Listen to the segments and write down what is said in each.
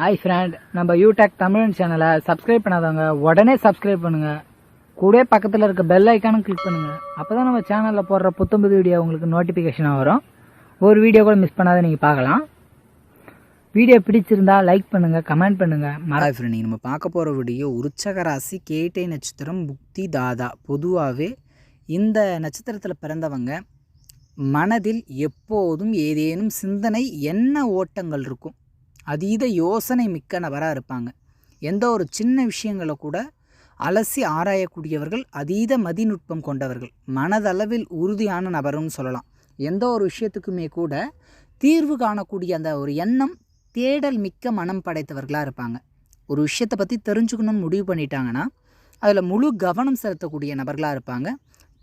Hi friend நம்ம யூடெக் தமிழ் சேனலை subscribe பண்ணாதவங்க உடனே சப்ஸ்கிரைப் பண்ணுங்க. கூட பக்கத்தில் இருக்க பெல் ஐக்கானும் கிளிக் பண்ணுங்க. அப்பதான் நம்ம சேனலில் போடுற புத்தம்புது வீடியோ உங்களுக்கு நோட்டிஃபிகேஷனாக வரும். ஒரு வீடியோ கூட மிஸ் பண்ணாத நீங்கள் பார்க்கலாம். வீடியோ பிடிச்சிருந்தா லைக் பண்ணுங்க கமெண்ட் பண்ணுங்க. மற ஃப்ரெண்ட் நீங்கள் நம்ம பார்க்க போகிற வீடியோ உற்சக ராசி கேட்டை நட்சத்திரம் புக்தி தாதா. பொதுவாகவே இந்த நட்சத்திரத்தில் பிறந்தவங்க மனதில் எப்போதும் ஏதேனும் சிந்தனை என்ன ஓட்டங்கள் இருக்கும். அதீத யோசனை மிக்க நபராக இருப்பாங்க. எந்த ஒரு சின்ன விஷயங்களை கூட அலசி ஆராயக்கூடியவர்கள் அதீத மதிநுட்பம் கொண்டவர்கள் மனதளவில் உறுதியான நபருன்னு சொல்லலாம். எந்த ஒரு விஷயத்துக்குமே கூட தீர்வு காணக்கூடிய அந்த ஒரு எண்ணம் தேடல் மிக்க மனம் படைத்தவர்களாக இருப்பாங்க. ஒரு விஷயத்தை பற்றி தெரிஞ்சுக்கணும்னு முடிவு பண்ணிட்டாங்கன்னா அதில் முழு கவனம் செலுத்தக்கூடிய நபர்களாக இருப்பாங்க.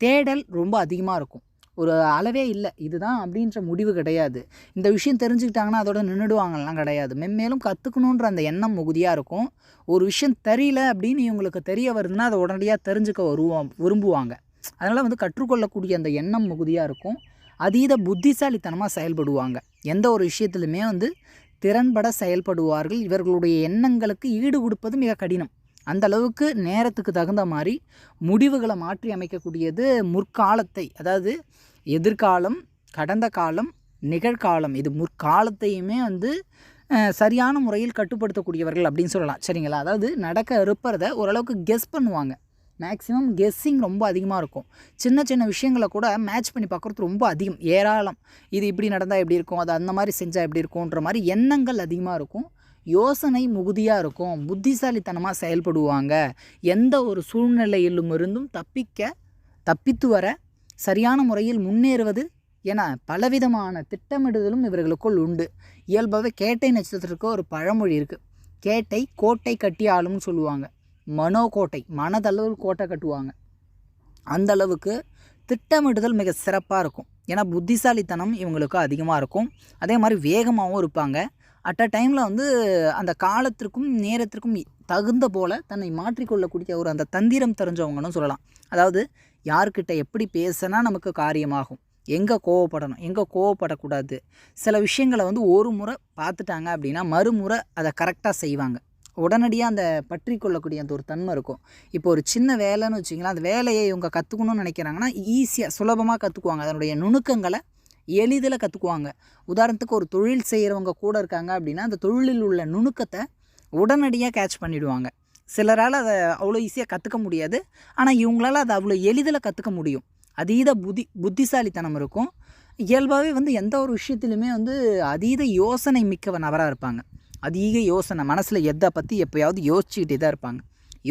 தேடல் ரொம்ப அதிகமாக இருக்கும். ஒரு அளவே இல்லை. இதுதான் அப்படின்ற முடிவு கிடையாது. இந்த விஷயம் தெரிஞ்சுக்கிட்டாங்கன்னா அதோட நின்றுடுவாங்கலாம் கிடையாது. மென்மேலும் கற்றுக்கணுன்ற அந்த எண்ணம் மிகுதியாக இருக்கும். ஒரு விஷயம் தெரியல அப்படின்னு இவங்களுக்கு தெரிய வருதுன்னா அதை உடனடியாக தெரிஞ்சுக்க வருவோம் விரும்புவாங்க. அதனால் வந்து கற்றுக்கொள்ளக்கூடிய அந்த எண்ணம் மிகுதியாக இருக்கும். அதீத புத்திசாலித்தனமாக செயல்படுவாங்க. எந்த ஒரு விஷயத்துலையுமே வந்து திறன்பட செயல்படுவார்கள். இவர்களுடைய எண்ணங்களுக்கு ஈடு கொடுப்பது மிக கடினம். அந்த அளவுக்கு நேரத்துக்கு தகுந்த மாதிரி முடிவுகளை மாற்றி அமைக்கக்கூடியது முற்காலத்தை அதாவது எதிர்காலம் கடந்த காலம் நிகழ்காலம் இது முற்காலத்தையுமே வந்து சரியான முறையில் கட்டுப்படுத்தக்கூடியவர்கள் அப்படின்னு சொல்லலாம். சரிங்களா? அதாவது நடக்க இருப்பறத ஓரளவுக்கு கெஸ் பண்ணுவாங்க. மேக்ஸிமம் கெஸ்ஸிங் ரொம்ப அதிகமாக இருக்கும். சின்ன சின்ன விஷயங்களை கூட மேட்ச் பண்ணி பார்க்குறது ரொம்ப அதிகம். ஏராளம். இது இப்படி நடந்தால் எப்படி இருக்கும்? அது அந்த மாதிரி செஞ்சால் எப்படி இருக்கும்ன்ற மாதிரி எண்ணங்கள் அதிகமாக இருக்கும். யோசனை முகுதியாக இருக்கும். புத்திசாலித்தனமாக செயல்படுவாங்க. எந்த ஒரு சூழ்நிலையிலும் இருந்தும் தப்பிக்க தப்பித்து வர சரியான முறையில் முன்னேறுவது என பலவிதமான திட்டமிடுதலும் இவர்களுக்குள் உண்டு. இயல்பாகவே கேட்டை நட்சத்திரத்துக்கு ஒரு பழமொழி இருக்குது கேட்டை கோட்டை கட்டி ஆளும்னு சொல்லுவாங்க. மனோகோட்டை மனதளவில் கோட்டை கட்டுவாங்க. அந்த அளவுக்கு திட்டமிடுதல் மிக சிறப்பாக இருக்கும். ஏன்னா புத்திசாலித்தனம் இவங்களுக்கு அதிகமாக இருக்கும். அதே மாதிரி வேகமாகவும் இருப்பாங்க. அட் அ டைமில் வந்து அந்த காலத்திற்கும் நேரத்திற்கும் தகுந்த போல் தன்னை மாற்றிக்கொள்ளக்கூடிய ஒரு அந்த தந்திரம் தெரிஞ்சவங்கன்னு சொல்லலாம். அதாவது யார்கிட்ட எப்படி பேசினா நமக்கு காரியமாகும். எங்கே கோவப்படணும்? எங்கே கோவப்படக்கூடாது? சில விஷயங்களை வந்து ஒரு முறை பார்த்துட்டாங்க அப்படின்னா மறுமுறை அதை கரெக்டாக செய்வாங்க. உடனடியாக அந்த பற்றி கொள்ளக்கூடிய அந்த ஒரு தன்மை இருக்கும். இப்போ ஒரு சின்ன வேலைன்னு வச்சிங்களேன் அந்த வேலையை இவங்க கற்றுக்கணும்னு நினைக்கிறாங்கன்னா ஈஸியாக சுலபமாக கற்றுக்குவாங்க அதனுடைய நுணுக்கங்களை எளிதில் கற்றுக்குவாங்க உதாரணத்துக்கு ஒரு தொழில் செய்கிறவங்க கூட இருக்காங்க அப்படின்னா அந்த தொழிலில் உள்ள நுணுக்கத்தை உடனடியாக கேட்ச் பண்ணிவிடுவாங்க சிலரால் அதை அவ்வளோ ஈஸியாக கற்றுக்க முடியாது. ஆனால் இவங்களால அதை அவ்வளோ எளிதில் கற்றுக்க முடியும். அதீத புத்தி புத்திசாலித்தனம் இருக்கும். இயல்பாகவே வந்து எந்த ஒரு விஷயத்துலையுமே வந்து அதீத யோசனை மிக்க நபராக இருப்பாங்க. அதிக யோசனை மனசில் எதை பற்றி எப்போயாவது யோசிச்சுக்கிட்டே தான் இருப்பாங்க.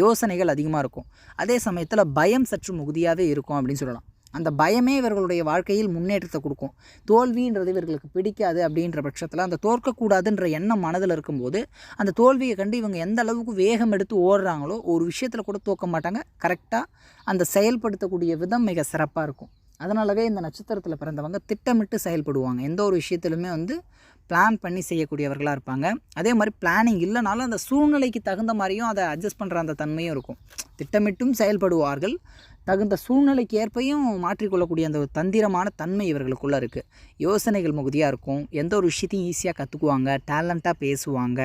யோசனைகள் அதிகமாக இருக்கும். அதே சமயத்தில் பயம் சற்று மிகுதியாகவே இருக்கும் அப்படின்னு சொல்லலாம். அந்த பயமே இவர்களுடைய வாழ்க்கையில் முன்னேற்றத்தை கொடுக்கும். தோல்வின்றது இவர்களுக்கு பிடிக்காது அப்படின்ற பட்சத்தில் அந்த தோற்கக்கூடாதுன்ற எண்ணம் மனதில் இருக்கும்போது அந்த தோல்வியை கண்டு இவங்க எந்த அளவுக்கு வேகம் எடுத்து ஓடுறாங்களோ ஒரு விஷயத்தில் கூட தோக்க மாட்டாங்க. கரெக்டாக அந்த செயல்படுத்தக்கூடிய விதம் மிக சிறப்பாக இருக்கும். அதனாலவே இந்த நட்சத்திரத்தில் பிறந்தவங்க திட்டமிட்டு செயல்படுவாங்க. எந்த ஒரு விஷயத்திலுமே வந்து பிளான் பண்ணி செய்யக்கூடியவர்களாக இருப்பாங்க. அதே மாதிரி பிளானிங் இல்லைனாலும் அந்த சூழ்நிலைக்கு தகுந்த மாதிரியும் அதை அட்ஜஸ்ட் பண்ணுற அந்த தன்மையும் இருக்கும். திட்டமிட்டும் செயல்படுவார்கள். தகுந்த சூழ்நிலைக்கு ஏற்பையும் மாற்றிக்கொள்ளக்கூடிய அந்த ஒரு தந்திரமான தன்மை இவர்களுக்குள்ளே இருக்குது யோசனைகள் மிகுதியாக இருக்கும். எந்த ஒரு விஷயத்தையும் ஈஸியாக கற்றுக்குவாங்க டேலண்ட்டாக பேசுவாங்க.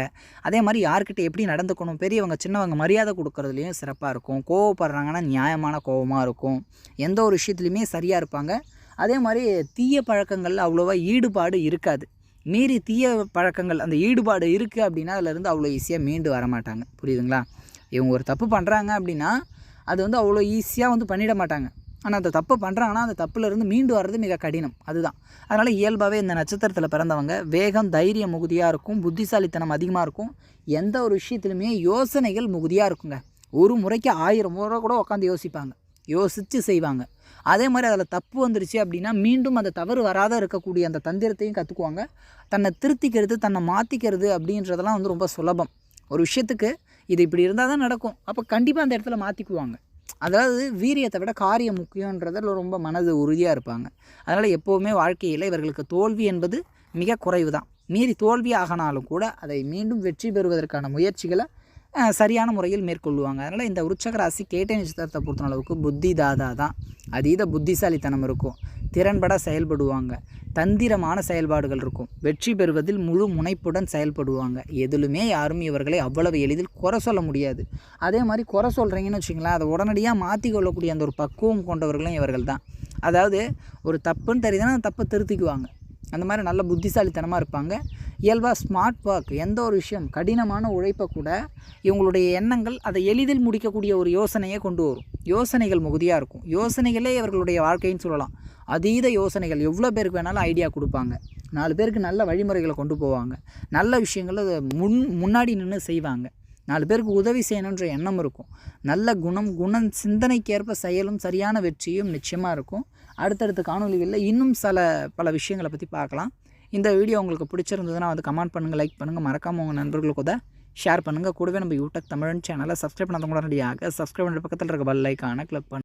அதே மாதிரி யார்கிட்ட எப்படி நடந்துக்கணும்? பெரியவங்க சின்னவங்க மரியாதை கொடுக்குறதுலையும் சிறப்பாக இருக்கும். கோவப்படுறாங்கன்னா நியாயமான கோவமாக இருக்கும். எந்த ஒரு விஷயத்துலையுமே சரியாக இருப்பாங்க. அதே மாதிரி தீய பழக்கங்களில் அவ்வளோவா ஈடுபாடு இருக்காது. மீறி தீய பழக்கங்கள் அந்த ஈடுபாடு இருக்குது அப்படின்னா அதிலேருந்து அவ்வளோ ஈஸியாக மீண்டு வர மாட்டாங்க புரியுதுங்களா? இவங்க ஒரு தப்பு பண்ணுறாங்க அப்படின்னா அது வந்து அவ்வளோ ஈஸியாக வந்து பண்ணிட மாட்டாங்க. ஆனால் அந்த தப்பு பண்ணுறாங்கன்னா அந்த தப்புலேருந்து மீண்டு வர்றது மிக கடினம். அதுதான். அதனால் இயல்பாகவே இந்த நட்சத்திரத்தில் பிறந்தவங்க வேகம் தைரியம் மிகுதியாக இருக்கும் புத்திசாலித்தனம் அதிகமாக இருக்கும். எந்த ஒரு விஷயத்துலையுமே யோசனைகள் மிகுதியாக இருக்குங்க. ஒரு முறைக்கு ஆயிரம் முறை கூட உட்காந்து யோசிப்பாங்க. யோசித்து செய்வாங்க. அதே மாதிரி அதில் தப்பு வந்துருச்சு அப்படின்னா மீண்டும் அந்த தவறு வராத இருக்கக்கூடிய அந்த தந்திரத்தையும் கற்றுக்குவாங்க தன்னை திருத்திக்கிறது தன்னை மாற்றிக்கிறது அப்படின்றதெல்லாம் வந்து ரொம்ப சுலபம். ஒரு விஷயத்துக்கு இது இப்படி இருந்தால் தான் நடக்கும். அப்போ கண்டிப்பாக அந்த இடத்துல மாற்றிக்குவாங்க அதாவது வீரியத்தை விட காரியம் முக்கியன்றதில் ரொம்ப மனது உறுதியாக இருப்பாங்க. அதனால் எப்போவுமே வாழ்க்கையில் இவர்களுக்கு தோல்வி என்பது மிக குறைவு தான் மீறி தோல்வி ஆகினாலும் கூட அதை மீண்டும் வெற்றி பெறுவதற்கான முயற்சிகளை சரியான முறையில் மேற்கொள்ளுவாங்க. அதனால் இந்த விருச்சக ராசி கேட்டை நட்சத்திரத்தை பொறுத்த அளவுக்கு புத்தி தாதா தான். அதீத புத்திசாலித்தனம் இருக்கும். திறன்பட செயல்படுவாங்க. தந்திரமான செயல்பாடுகள் இருக்கும். வெற்றி பெறுவதில் முழு முனைப்புடன் செயல்படுவாங்க. எதிலுமே யாரும் இவர்களை அவ்வளவு எளிதில் குறை சொல்ல முடியாது. அதே மாதிரி குறை சொல்கிறீங்கன்னு வச்சுங்களேன் அதை உடனடியாக மாற்றி கொள்ளக்கூடிய அந்த ஒரு பக்குவம் கொண்டவர்களும் இவர்கள் தான். அதாவது ஒரு தப்புன்னு தெரியுதுன்னா அந்த தப்பை திருத்திக்குவாங்க. அந்த மாதிரி நல்ல புத்திசாலித்தனமாக இருப்பாங்க. இயல்பாக ஸ்மார்ட் ஒர்க் எந்த ஒரு விஷயம் கடினமான உழைப்பை கூட இவங்களுடைய எண்ணங்கள் அதை எளிதில் முடிக்கக்கூடிய ஒரு யோசனையை கொண்டு வரும். யோசனைகள் மிகுதியாக இருக்கும். யோசனைகளே இவர்களுடைய வாழ்க்கைன்னு சொல்லலாம். அதீத யோசனைகள். எவ்வளோ பேருக்கு வேணாலும் ஐடியா கொடுப்பாங்க. நாலு பேருக்கு நல்ல வழிமுறைகளை கொண்டு போவாங்க. நல்ல விஷயங்களை முன் முன்னாடி நின்று செய்வாங்க. நாலு பேருக்கு உதவி செய்யணுன்ற எண்ணம் இருக்கும். நல்ல குணம் குணம் சிந்தனைக்கேற்ப செயலும் சரியான வெற்றியும் நிச்சயமாக இருக்கும். அடுத்தடுத்த காணொலிகளில் இன்னும் சில பல விஷயங்களை பற்றி பார்க்கலாம். இந்த வீடியோ உங்களுக்கு பிடிச்சிருந்ததுன்னா வந்து கமெண்ட் பண்ணுங்கள் லைக் பண்ணுங்கள் மறக்காமல் உங்கள் நண்பர்களுக்கு கூட ஷேர் பண்ணுங்கள் கூடவே நம்ம யூடியூப் தமிழன் சேனலை சப்ஸ்கிரைப் பண்ணாதவங்க உடனடியாக சப்ஸ்கிரைப் பண்ணுற பக்கத்தில் இருக்க பல் லைக்கான கிளிக் பண்ணுங்கள்